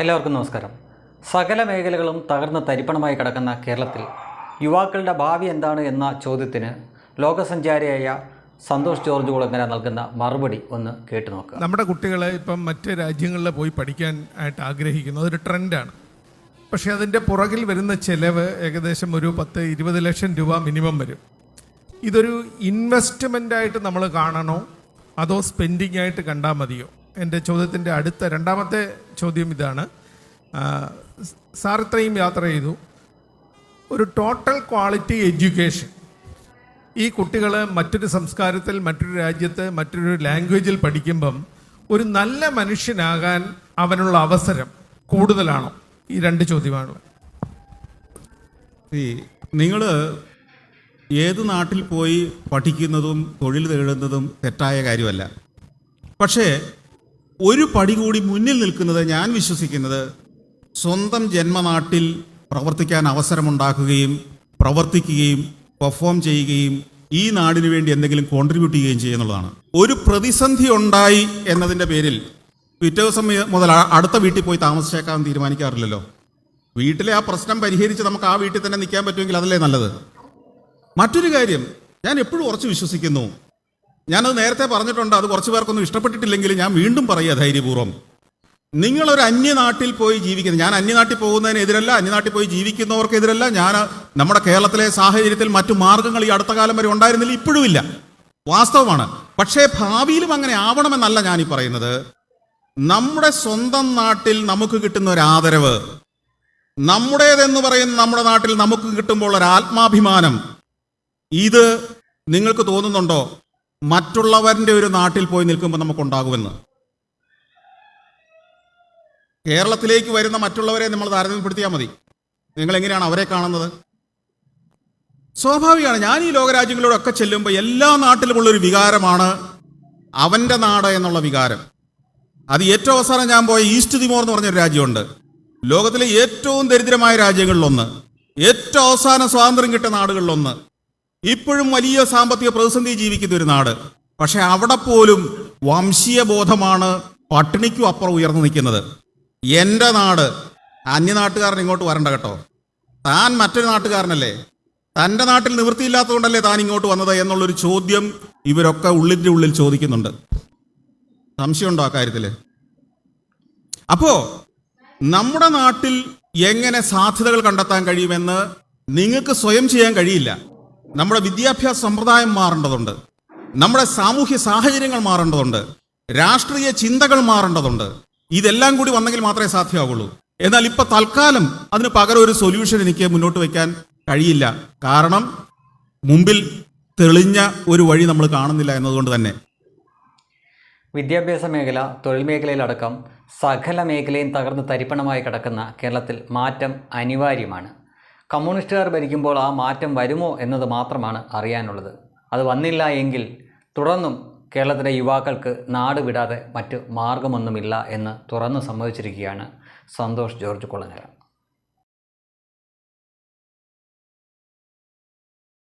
എല്ലാവർക്കും നമസ്കാരം. സകല മേഖലകളും തകർന്ന് തരിപ്പണമായി കിടക്കുന്ന കേരളത്തിൽ യുവാക്കളുടെ ഭാവി എന്താണ് എന്ന ചോദ്യത്തിന് ലോകസഞ്ചാരിയായ സന്തോഷ് ജോർജ് കുളങ്ങര നൽകുന്ന മറുപടി ഒന്ന് കേട്ടു നോക്കുക. നമ്മുടെ കുട്ടികളെ ഇപ്പം മറ്റ് രാജ്യങ്ങളിൽ പോയി പഠിക്കാൻ ആയിട്ട് ആഗ്രഹിക്കുന്നു അതൊരു ട്രെൻഡാണ്. പക്ഷേ അതിന്റെ പുറകിൽ വരുന്ന ചെലവ് ഏകദേശം ഒരു പത്ത് ഇരുപത് ലക്ഷം രൂപ മിനിമം വരും. ഇതൊരു ഇൻവെസ്റ്റ്മെന്റായിട്ട് നമ്മൾ കാണണോ? അതോ സ്പെൻഡിങ് ആയിട്ട് കണ്ടാൽ മതിയോ? എന്റെ ചോദ്യത്തിന്റെ അടുത്ത രണ്ടാമത്തെ ചോദ്യം ഇതാണ്. സാർ ഇത്രയും യാത്ര ചെയ്തു. ഒരു ടോട്ടൽ ക്വാളിറ്റി എഡ്യൂക്കേഷൻ ഈ കുട്ടികൾ മറ്റൊരു സംസ്കാരത്തിൽ മറ്റൊരു രാജ്യത്ത് മറ്റൊരു ലാംഗ്വേജിൽ പഠിക്കുമ്പം ഒരു നല്ല മനുഷ്യനാകാൻ അവനുള്ള അവസരം കൂടുതലാണോ? ഈ രണ്ട് ചോദ്യമാണ്. ഈ നിങ്ങൾ ഏത് നാട്ടിൽ പോയി പഠിക്കുന്നതും തൊഴിൽ തേടുന്നതും തെറ്റായ കാര്യമല്ല. പക്ഷേ ഒരു പടി കൂടി മുന്നിൽ നിൽക്കുന്നത് ഞാൻ വിശ്വസിക്കുന്നത് സ്വന്തം ജന്മനാട്ടിൽ പ്രവർത്തിക്കാൻ അവസരമുണ്ടാക്കുകയും പ്രവർത്തിക്കുകയും പെർഫോം ചെയ്യുകയും ഈ നാടിനു വേണ്ടി എന്തെങ്കിലും കോൺട്രിബ്യൂട്ട് ചെയ്യുകയും ചെയ്യുന്നുള്ളതാണ് ഒരു പ്രതിസന്ധി ഉണ്ടായി എന്നതിന്റെ പേരിൽ പിറ്റേ ദിവസം മുതൽ അടുത്ത വീട്ടിൽ പോയി താമസിച്ചേക്കാൻ തീരുമാനിക്കാറില്ലല്ലോ. വീട്ടിലെ ആ പ്രശ്നം പരിഹരിച്ച് നമുക്ക് ആ വീട്ടിൽ തന്നെ നിൽക്കാൻ പറ്റുമെങ്കിൽ അതല്ലേ നല്ലത്? മറ്റൊരു കാര്യം ഞാൻ എപ്പോഴും ഉറച്ചു വിശ്വസിക്കുന്നു. ഞാനത് നേരത്തെ പറഞ്ഞിട്ടുണ്ട് അത് കുറച്ച് പേർക്കൊന്നും ഇഷ്ടപ്പെട്ടിട്ടില്ലെങ്കിൽ ഞാൻ വീണ്ടും പറയുക ധൈര്യപൂർവം. നിങ്ങളൊരു അന്യനാട്ടിൽ പോയി ജീവിക്കുന്നത് ഞാൻ അന്യനാട്ടിൽ പോകുന്നതിനെതിരല്ല അന്യനാട്ടിൽ പോയി ജീവിക്കുന്നവർക്കെതിരല്ല ഞാൻ നമ്മുടെ കേരളത്തിലെ സാഹചര്യത്തിൽ മറ്റു മാർഗങ്ങൾ ഈ അടുത്ത കാലം വരെ ഉണ്ടായിരുന്നില്ല ഇപ്പോഴും ഇല്ല. വാസ്തവമാണ്. പക്ഷേ ഭാവിയിലും അങ്ങനെ ആവണമെന്നല്ല ഞാൻ ഈ പറയുന്നത്. നമ്മുടെ സ്വന്തം നാട്ടിൽ നമുക്ക് കിട്ടുന്ന ഒരു ആദരവ് നമ്മുടേതെന്ന് പറയുന്ന നമ്മുടെ നാട്ടിൽ നമുക്ക് കിട്ടുമ്പോൾ ഒരു ആത്മാഭിമാനം ഇത് നിങ്ങൾക്ക് തോന്നുന്നുണ്ടോ? മറ്റുള്ളവരുടെ ഒരു നാട്ടിൽ പോയി നിൽക്കുമ്പോൾ നമുക്കുണ്ടാകുമെന്ന്. കേരളത്തിലേക്ക് വരുന്ന മറ്റുള്ളവരെ നമ്മൾ താരതമ്യപ്പെടുത്തിയാൽ മതി. നിങ്ങൾ എങ്ങനെയാണ് അവരെ കാണുന്നത്? സ്വാഭാവികമാണ്. ഞാൻ ഈ ലോകരാജ്യങ്ങളോടൊക്കെ ചെല്ലുമ്പോൾ എല്ലാ നാട്ടിലുമുള്ളൊരു വികാരമാണ് അവന്റെ നാട് എന്നുള്ള വികാരം. അത് ഏറ്റവും അവസാനം ഞാൻ പോയ ഈസ്റ്റ് തിമോർ എന്ന് പറഞ്ഞൊരു രാജ്യമുണ്ട്. ലോകത്തിലെ ഏറ്റവും ദരിദ്രമായ രാജ്യങ്ങളിലൊന്ന് ഏറ്റവും അവസാനം സ്വാതന്ത്ര്യം കിട്ടിയ നാടുകളിലൊന്ന് ഇപ്പോഴും വലിയ സാമ്പത്തിക പ്രതിസന്ധി ജീവിക്കുന്ന ഒരു നാട്. പക്ഷെ അവിടെ പോലും വംശീയ ബോധമാണ് പട്ടിണിക്കും അപ്പുറം ഉയർന്നു നിൽക്കുന്നത്. എന്റെ നാട് അന്യനാട്ടുകാരൻ ഇങ്ങോട്ട് വരണ്ട കേട്ടോ. താൻ മറ്റൊരു നാട്ടുകാരനല്ലേ? തന്റെ നാട്ടിൽ നിവൃത്തിയില്ലാത്തതുകൊണ്ടല്ലേ താൻ ഇങ്ങോട്ട് വന്നത് എന്നുള്ളൊരു ചോദ്യം ഇവരൊക്കെ ഉള്ളിന്റെ ഉള്ളിൽ ചോദിക്കുന്നുണ്ട്. സംശയമുണ്ടോ ആ കാര്യത്തിൽ അപ്പോ നമ്മുടെ നാട്ടിൽ എങ്ങനെ സാധ്യതകൾ കണ്ടെത്താൻ കഴിയുമെന്ന് നിങ്ങൾക്ക് സ്വയം ചെയ്യാൻ കഴിയില്ല. നമ്മുടെ വിദ്യാഭ്യാസ സമ്പ്രദായം മാറേണ്ടതുണ്ട്. നമ്മുടെ സാമൂഹ്യ സാഹചര്യങ്ങൾ മാറേണ്ടതുണ്ട്. രാഷ്ട്രീയ ചിന്തകൾ മാറേണ്ടതുണ്ട്. ഇതെല്ലാം കൂടി വന്നെങ്കിൽ മാത്രമേ സാധ്യമാവുള്ളൂ. എന്നാൽ ഇപ്പൊ തൽക്കാലം അതിന് പകരം ഒരു സൊല്യൂഷൻ എനിക്ക് മുന്നോട്ട് വയ്ക്കാൻ കഴിയില്ല. കാരണം മുമ്പിൽ തെളിഞ്ഞ ഒരു വഴി നമ്മൾ കാണുന്നില്ല എന്നതുകൊണ്ട് തന്നെ. വിദ്യാഭ്യാസ മേഖല തൊഴിൽ മേഖലയിലടക്കം സകല മേഖലയും തകർന്ന് തരിപ്പണമായി കിടക്കുന്ന കേരളത്തിൽ മാറ്റം അനിവാര്യമാണ്. കമ്മ്യൂണിസ്റ്റുകാർ ഭരിക്കുമ്പോൾ ആ മാറ്റം വരുമോ എന്നത് മാത്രമാണ് അറിയാനുള്ളത്. അത് വന്നില്ല എങ്കിൽ തുടർന്നും കേരളത്തിലെ യുവാക്കൾക്ക് നാട് വിടാതെ മറ്റ് മാർഗമൊന്നുമില്ല എന്ന് തുറന്നു സമ്മതിച്ചിരിക്കുകയാണ് സന്തോഷ് ജോർജ് കുളങ്ങര